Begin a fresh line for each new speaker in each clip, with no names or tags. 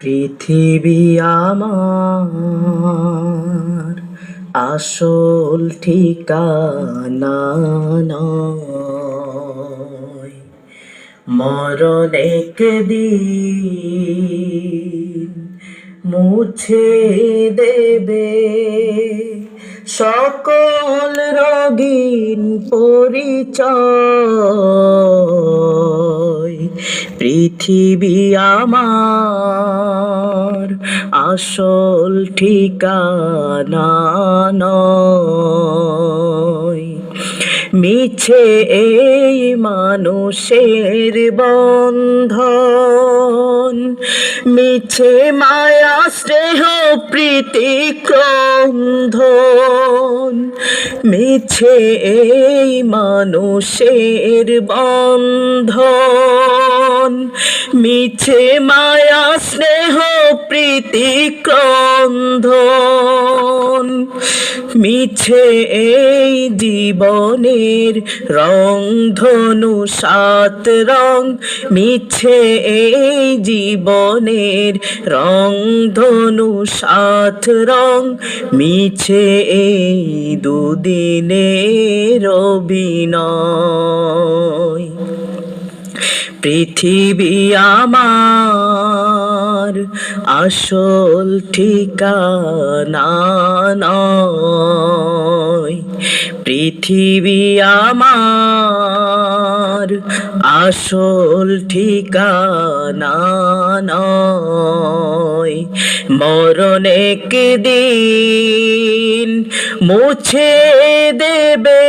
পৃথিবী আমার আসল ঠিকানা নয়। মরণ একদিন মুছে দেবে সকল রগিন পরিচয়। পৃথিবী আমার আসল ঠিকানা মিছে এই মানুষের বন্ধন, মিছে মায়া, স্নেহ, প্রীতি ক্রন্ধন মিছে এই মানুষের বন্ধন। মিছে মায়া, স্নেহ, প্রীতি ক্রন্ধন মিছে এই জীবনের রং, ধনু, সাত রং। মিছে এই জীবনের রং, ধনু, সাত রং। মিছে এই দুদিনের অভিনয়। পৃথিবী আমার আসল ঠিকানা নয়। পৃথিবী আমার আসল ঠিকানা নয়। মরণ একদিন মুছে দেবে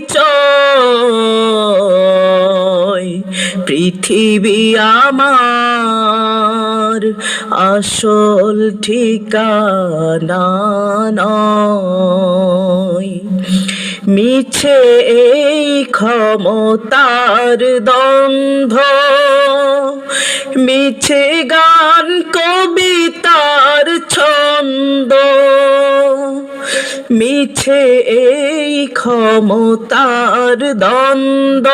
পরিচয়। পৃথিবী আমার আসল ঠিকানা মিছে এই ক্ষমতার দ্বন্দ্ব মিছে গান মিছে এই ক্ষমতার দ্বন্দ্ব।